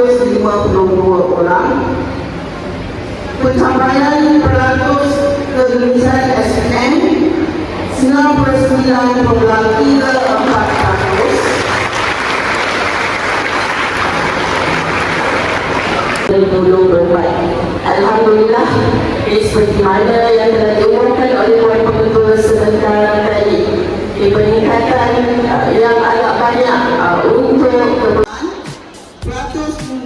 152 orang. Pencapaian peratus kegelisahan SPM 99.34% Alhamdulillah eh, Seperti mana yang telah diumumkan oleh Puan Pengetua sebentar tadi. Eh, Peningkatan eh, yang agak banyak eh, Untuk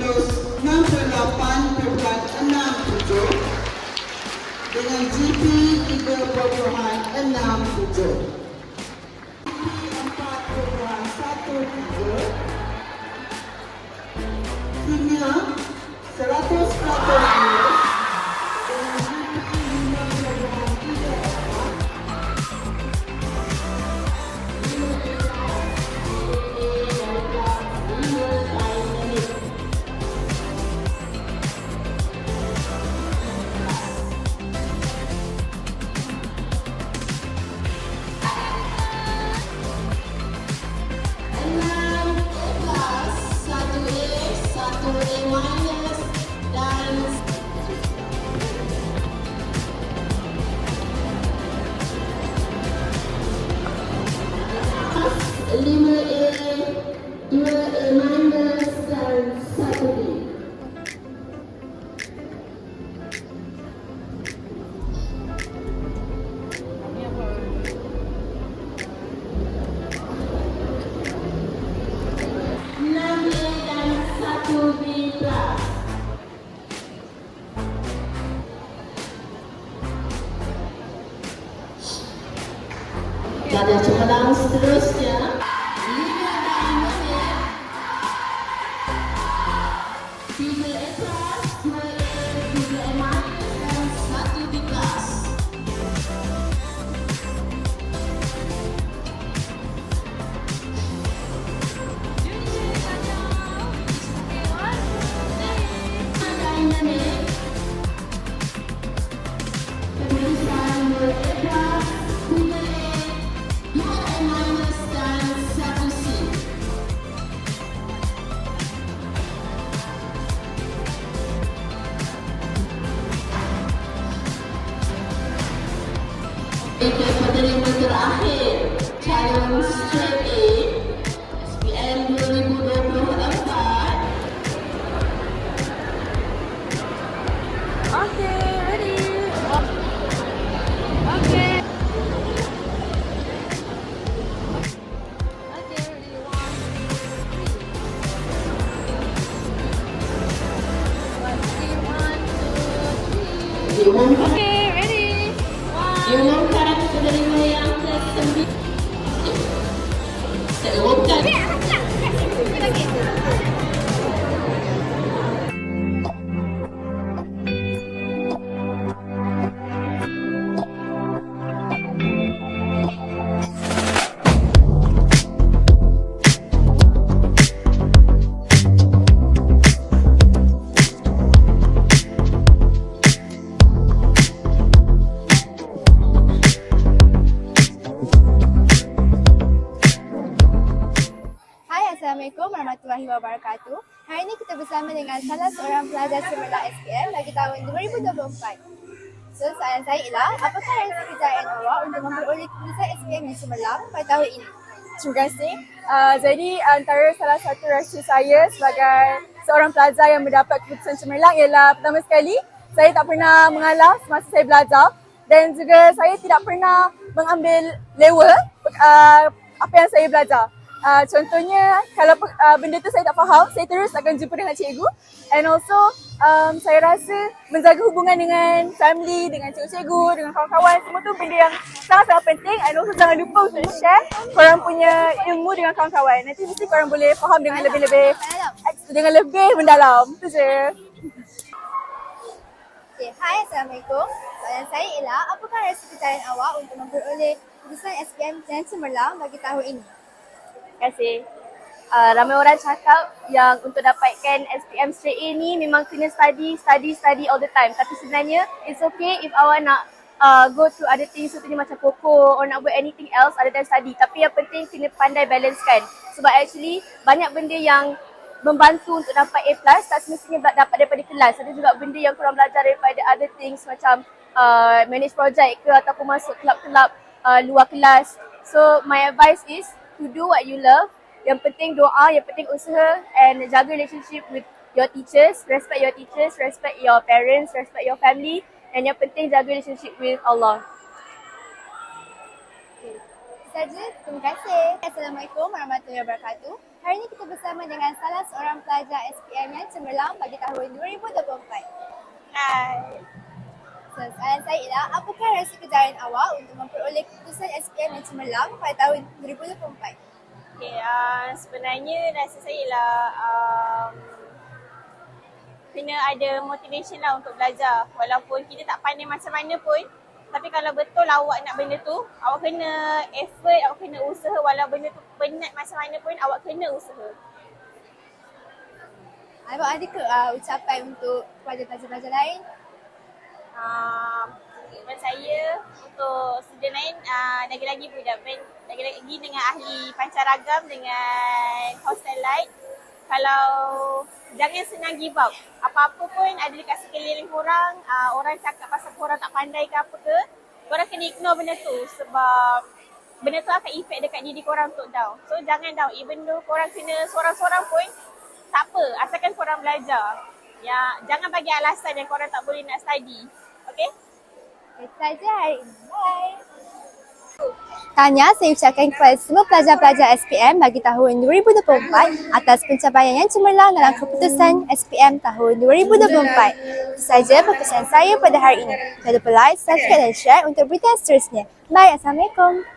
Kudus 68.67 dengan GP 3.67. Yeah. Ja, der Schamadan Strusja. Itu yang terakhir challenge Assalamualaikum warahmatullahi wabarakatuh. Hari ini kita bersama dengan salah seorang pelajar semula SPM bagi tahun 2024. So, soalan saya ialah, apakah yang awak untuk memperoleh kursus SPM yang semula pada tahun ini? Terima kasih. Uh, jadi antara salah satu rahsia saya sebagai seorang pelajar yang mendapat keputusan cemerlang ialah pertama sekali saya tak pernah mengalah semasa saya belajar dan juga saya tidak pernah mengambil lewa uh, apa yang saya belajar. Uh, contohnya kalau uh, benda tu saya tak faham, saya terus akan jumpa dengan cikgu and also um, saya rasa menjaga hubungan dengan family, dengan cikgu-cikgu, dengan kawan-kawan semua tu benda yang sangat-sangat penting and also jangan lupa untuk share korang punya ilmu dengan kawan-kawan. Nanti mesti korang boleh faham dengan lebih-lebih dengan lebih mendalam. Tu je. Okay, hai Assalamualaikum. Soalan saya ialah, apakah rasa pencarian awak untuk memperoleh keputusan SPM dan cemerlang bagi tahun ini? Kasih. Uh, ramai orang cakap yang untuk dapatkan SPM straight A ni memang kena study, study, study all the time. Tapi sebenarnya it's okay if awak nak uh, go through other things contohnya macam pokok or nak buat anything else other than study. Tapi yang penting kena pandai balance kan. Sebab actually banyak benda yang membantu untuk dapat A plus tak semestinya dapat daripada kelas. Ada juga benda yang korang belajar daripada other things macam uh, manage project ke ataupun masuk kelab-kelab uh, luar kelas. So my advice is to do what you love. Yang penting doa, yang penting usaha and jaga relationship with your teachers, respect your teachers, respect your parents, respect your family and yang penting jaga relationship with Allah. Saja, terima kasih. Assalamualaikum warahmatullahi wabarakatuh. Hari ini kita bersama dengan salah seorang pelajar SPM yang cemerlang bagi tahun 2024. Hai. So, soalan saya ialah, apakah rasa kejaran awak untuk memperoleh keputusan SPM yang cemerlang pada tahun 2024? Okay, uh, sebenarnya rasa saya lah um, kena ada motivation lah untuk belajar walaupun kita tak pandai macam mana pun tapi kalau betul awak nak benda tu awak kena effort, awak kena usaha walau benda tu penat macam mana pun awak kena usaha Awak ada ke uh, ucapan untuk pelajar-pelajar lain? Um, buat saya untuk student lain uh, lagi-lagi budak ben lagi-lagi dengan ahli pancaragam dengan hostel light kalau jangan senang give up. Apa-apa pun ada dekat sekeliling korang uh, orang cakap pasal korang tak pandai ke apa ke korang kena ignore benda tu sebab benda tu akan efek dekat diri korang untuk down. So jangan down. Even though korang kena sorang-sorang pun tak apa. Asalkan korang belajar. Ya jangan bagi alasan yang korang tak boleh nak study okay Itu saja hari ini. Bye. Tanya saya ucapkan kepada semua pelajar-pelajar SPM bagi tahun 2024 atas pencapaian yang cemerlang dalam keputusan SPM tahun 2024. Itu saja perkongsian saya pada hari ini. Jangan lupa like, subscribe dan share untuk berita seterusnya. Bye. Assalamualaikum.